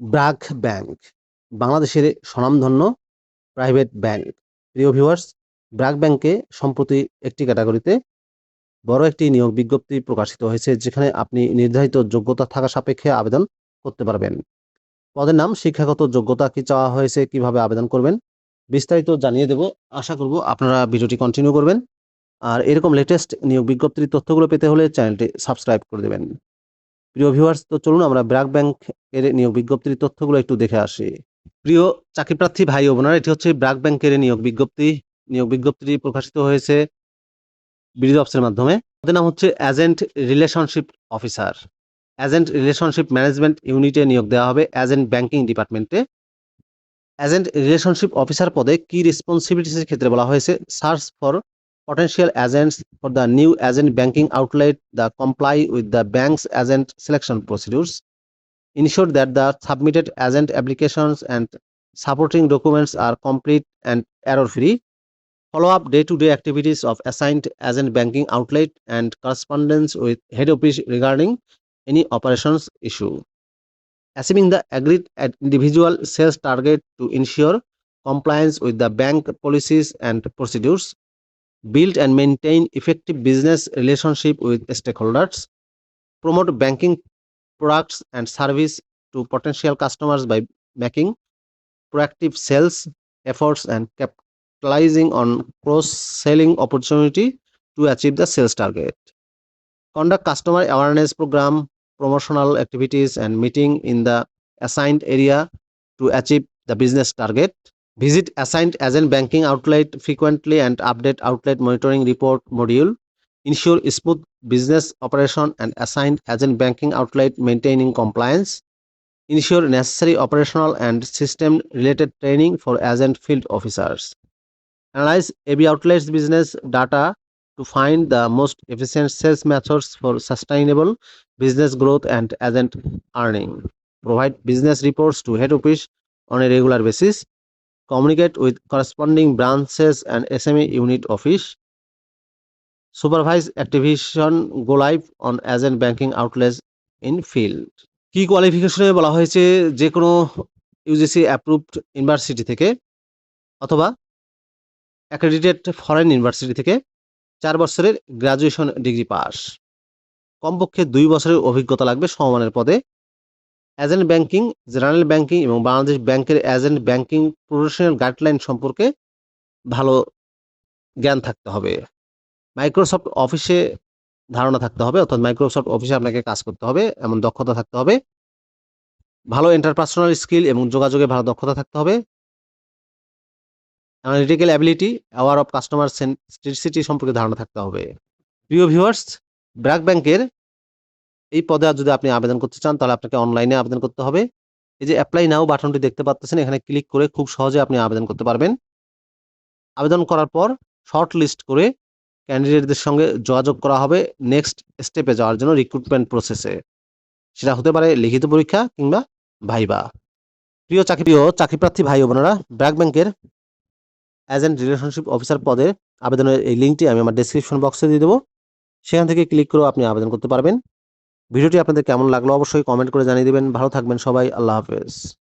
BRAC bank, বাংলাদেশের স্বনামধন্য private bank. প্রিয় ভিউয়ার্স ব্র্যাক ব্যাংকে সম্প্রতি একটি ক্যাটাগরিতে বড় একটি নিয়োগ বিজ্ঞপ্তি প্রকাশিত হয়েছে, যেখানে আপনি নির্ধারিত যোগ্যতা থাকা সাপেক্ষে আবেদন করতে পারবেন। পদের নাম, শিক্ষাগত যোগ্যতা কি চাওয়া হয়েছে, কীভাবে আবেদন করবেন, বিস্তারিত জানিয়ে দেব। আশা করব আপনারা ভিডিওটি কন্টিনিউ করবেন। আর এরকম লেটেস্ট নিয়োগ বিজ্ঞপ্তির তথ্যগুলো পেতে হলে চ্যানেলটি সাবস্ক্রাইব করে দেবেন। প্রিয় ভিউয়ার্স তো চলুন আমরা ব্র্যাক ব্যাংক এর নিয়োগ বিজ্ঞপ্তির তথ্যগুলো একটু দেখে আসি। প্রিয় চাকরিপ্রার্থী ভাই ও বোনেরা, এটি হচ্ছে ব্র্যাক ব্যাংকের নিয়োগ বিজ্ঞপ্তি। নিয়োগ বিজ্ঞপ্তিটি প্রকাশিত হয়েছে বিডিও অফিসের মাধ্যমে। তাদের নাম হচ্ছে agent relationship officer agent relationship management ইউনিটে নিয়োগ দেওয়া হবে এজেন্ট ব্যাংকিং ডিপার্টমেন্টে এজেন্ট রিলেশনশিপ অফিসার পদে কি রেসপন্সিবিলিটিসের ক্ষেত্রে বলা হয়েছে search for potential agents for the new agent banking outlet the comply with the bank's agent selection procedures ensure that the submitted agent applications and supporting documents are complete and error free follow up day to day activities of assigned agent banking outlet and correspondence with head office regarding any operations issue. Achieving the agreed individual sales target to ensure compliance with the bank policies and procedures build and maintain effective business relationship with stakeholders promote banking products and service to potential customers by making proactive sales efforts and capitalizing on cross selling opportunity to achieve the sales target. Conduct customer awareness program promotional activities and meeting in the assigned area to achieve the business target Visit assigned agent banking outlet frequently and update outlet monitoring report module. Ensure smooth business operation and assigned agent banking outlet maintaining compliance. Ensure necessary operational and system related training for agent field officers. Analyze AB outlets business data to find the most efficient sales methods for sustainable business growth and agent earning. Provide business reports to head office on a regular basis communicate with corresponding branches and SME unit office, supervise activation go live on agent banking outlets in field. কি কোয়ালিফিকেশনে বলা হয়েছে যে কোনো UGC approved university থেকে অথবা accredited foreign university থেকে চার বছরের গ্রাজুয়েশন ডিগ্রি পাস কমপক্ষে দুই বছরের অভিজ্ঞতা লাগবে সমমানের পদে এজেন্ট ব্যাংকিং, জেনারেল ব্যাংকিং এবং বাংলাদেশ ব্যাংকের এজেন্ট ব্যাংকিং প্রফেশনাল গাইডলাইন সম্পর্কে ভালো জ্ঞান থাকতে হবে। মাইক্রোসফট অফিসে ধারণা থাকতে হবে, অর্থাৎ মাইক্রোসফট অফিসে আপনাকে কাজ করতে হবে, এমন দক্ষতা থাকতে হবে। ভালো ইন্টারপার্সোনাল স্কিল এবং যোগাযোগে ভালো দক্ষতা থাকতে হবে। Analytical ability aware of customer centricity সম্পর্কে ধারণা থাকতে হবে। প্রিয় ভিউয়ার্স ব্র্যাক ব্যাংকের এই পদে আর যদি আপনি আবেদন করতে চান, তাহলে আপনাকে অনলাইনে আবেদন করতে হবে। এই যে অ্যাপ্লাই নাও বাটনটি দেখতে পাচ্ছেন এখানে ক্লিক করে খুব সহজে আপনি আবেদন করতে পারবেন। আবেদন করার পর শর্ট লিস্ট করে ক্যান্ডিডেটদের সঙ্গে যোগাযোগ করা হবে নেক্সট স্টেপে যাওয়ার জন্য রিক্রুটমেন্ট প্রসেসে সেটা হতে পারে লিখিত পরীক্ষা কিংবা ভাইবা। প্রিয় চাকরি প্রিয় চাকরিপ্রার্থী ভাই বোনেরা, ব্র্যাক ব্যাংকের এজেন্ট রিলেশনশিপ অফিসার পদে আবেদনের এই লিঙ্কটি আমি আমার ডেসক্রিপশন বক্সে দিয়ে দেবো। সেখান থেকে ক্লিক করেও আপনি আবেদন করতে পারবেন। ভিডিওটি আপনাদের কেমন লাগল অবশ্যই কমেন্ট করে জানিয়ে দেবেন। ভালো থাকবেন সবাই আল্লাহ হাফেজ।